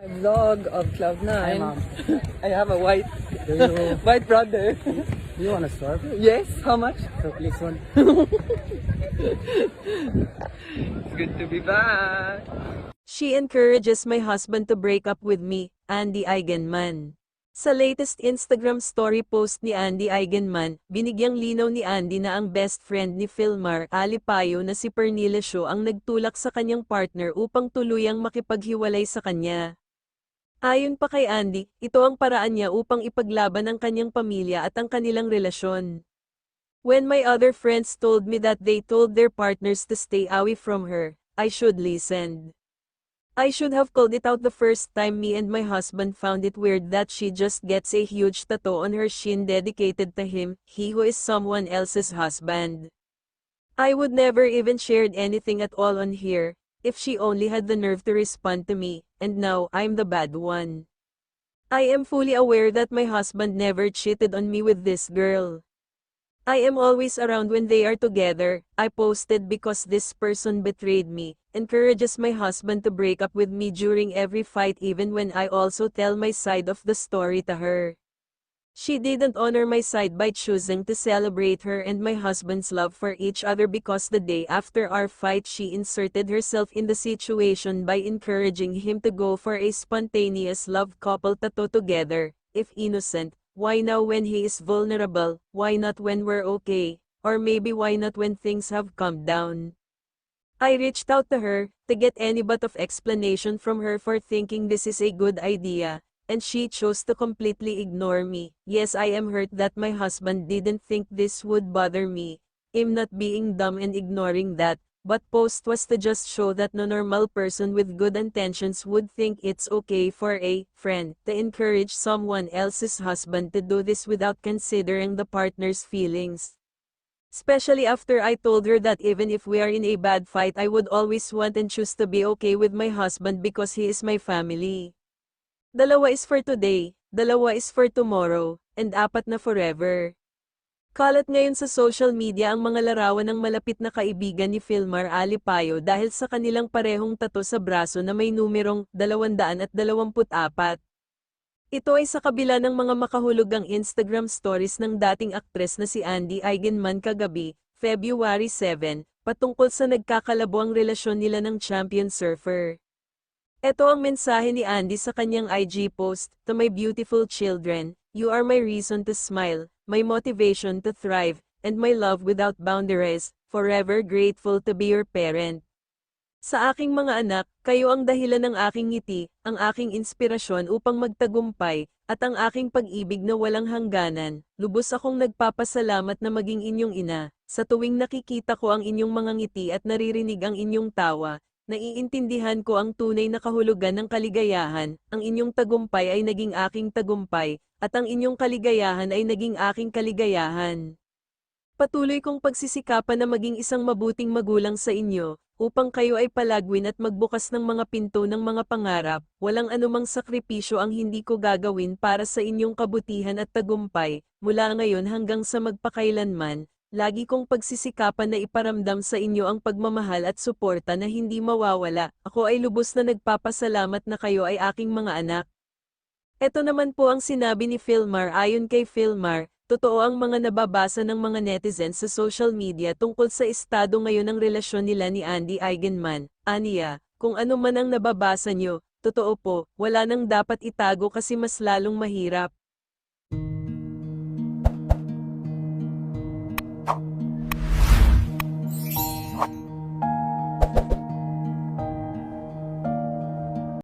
My vlog of Cloud9. Hi, Mom. I have a white, you, white brother. do you want to serve? yes, how much? So please one. It's good to be back. She encourages my husband to break up with me, Andy Eigenman. Sa latest Instagram story post ni Andy Eigenman, binigyang linaw ni Andy na ang best friend ni Philmar Alipayo na si Pernilla Shaw ang nagtulak sa kanyang partner upang tuluyang makipaghiwalay sa kanya. Ayon pa kay Andy, ito ang paraan niya upang ipaglaban ang kanyang pamilya at ang kanilang relasyon. When my other friends told me that they told their partners to stay away from her, I should listen. I should have called it out the first time me and my husband found it weird that she just gets a huge tattoo on her shin dedicated to him, he who is someone else's husband. I would never even shared anything at all on here, if she only had the nerve to respond to me, and now I'm the bad one. I am fully aware that my husband never cheated on me with this girl. I am always around when they are together. I posted because this person betrayed me, encourages my husband to break up with me during every fight even when I also tell my side of the story to her. She didn't honor my side by choosing to celebrate her and my husband's love for each other because the day after our fight she inserted herself in the situation by encouraging him to go for a spontaneous love couple tattoo together, if innocent, why now when he is vulnerable, why not when we're okay, or maybe why not when things have calmed down. I reached out to her, to get any but of explanation from her for thinking this is a good idea, and she chose to completely ignore me. Yes, I am hurt that my husband didn't think this would bother me. I'm not being dumb and ignoring that, but post was to just show that no normal person with good intentions would think it's okay for a friend to encourage someone else's husband to do this without considering the partner's feelings. Especially after I told her that even if we are in a bad fight I would always want and choose to be okay with my husband because he is my family. Dalawa is for today, dalawa is for tomorrow, and apat na forever. Kalat ngayon sa social media ang mga larawan ng malapit na kaibigan ni Filmar Alipayo dahil sa kanilang parehong tato sa braso na may numerong 224. Ito ay sa kabila ng mga makahulugang Instagram stories ng dating aktres na si Andy Eigenman kagabi, February 7, patungkol sa nagkakalabuang relasyon nila ng champion surfer. Ito ang mensahe ni Andy sa kanyang IG post, To my beautiful children, you are my reason to smile, my motivation to thrive, and my love without boundaries, forever grateful to be your parent. Sa aking mga anak, kayo ang dahilan ng aking ngiti, ang aking inspirasyon upang magtagumpay, at ang aking pag-ibig na walang hangganan. Lubos akong nagpapasalamat na maging inyong ina. Sa tuwing nakikita ko ang inyong mga ngiti at naririnig ang inyong tawa, naiintindihan ko ang tunay na kahulugan ng kaligayahan, ang inyong tagumpay ay naging aking tagumpay, at ang inyong kaligayahan ay naging aking kaligayahan. Patuloy kong pagsisikapan na maging isang mabuting magulang sa inyo, upang kayo ay palagwin at magbukas ng mga pinto ng mga pangarap, walang anumang sakripisyo ang hindi ko gagawin para sa inyong kabutihan at tagumpay, mula ngayon hanggang sa magpakailanman, lagi kong pagsisikapan na iparamdam sa inyo ang pagmamahal at suporta na hindi mawawala, ako ay lubos na nagpapasalamat na kayo ay aking mga anak. Ito naman po ang sinabi ni Philmar ayon kay Philmar, totoo ang mga nababasa ng mga netizens sa social media tungkol sa estado ngayon ng relasyon nila ni Andy Eigenman. Aniya, kung ano man ang nababasa nyo, totoo po, wala nang dapat itago kasi mas lalong mahirap.